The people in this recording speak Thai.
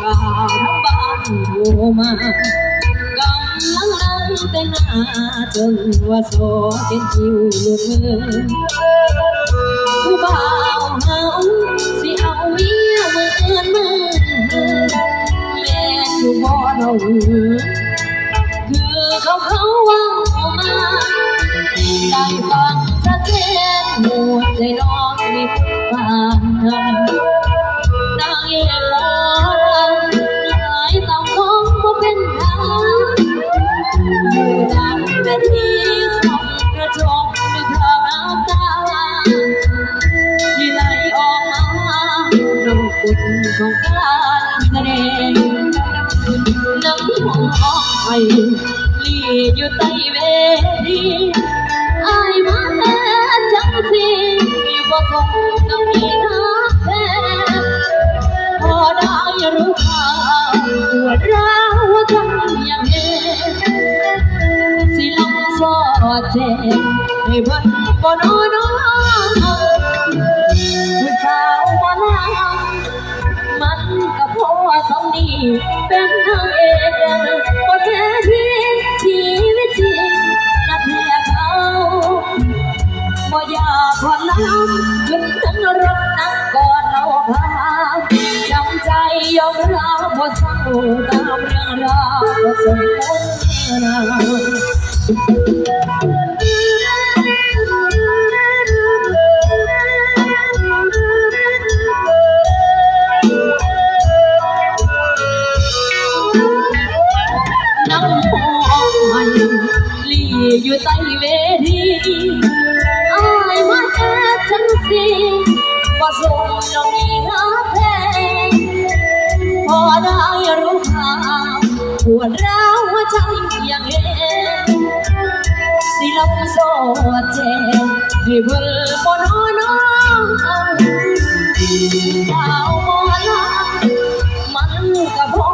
การบ้านโทรมากำลังนั่งแต่หน้าจนว่าโซเป็นคิวลุดมือผู้บ่าวเฮาสิเอาเมียเหมือนมือแม่อยู่บ่เราคือเขาเขาว่ามา อกบุญของการแสดงน้ำมองไปลีอยู่ใต้เวทีอายมาแท้จังสิบ่คงต้องมีน้ำแท้พอได้รู้ข่าวปวดร้าวว่ากันอย่างเห็นสิลำสอดเจ็บให้เพิ่นบ่นอน เป็นนางเอกบ่แท้ที่ชีวิตจริงนักแพ้เขาบ่อยากพอน้ำขึ้นทั้งรถนั่งก่อนเราพาจำใจยอมรับบ่เศร้าตามเรื่องราวบ่สมมตินา น้ำหอมมันลีอยู่ใต้เวทีอายมาแค่จังสิว่าส่งน้องมีหาแพ้พอได้รู้ข่าวปวดร้าวหัวใจอย่างเห็นสิลำโซเจให้เพิ่นบ่นอนนอนสาวหมอ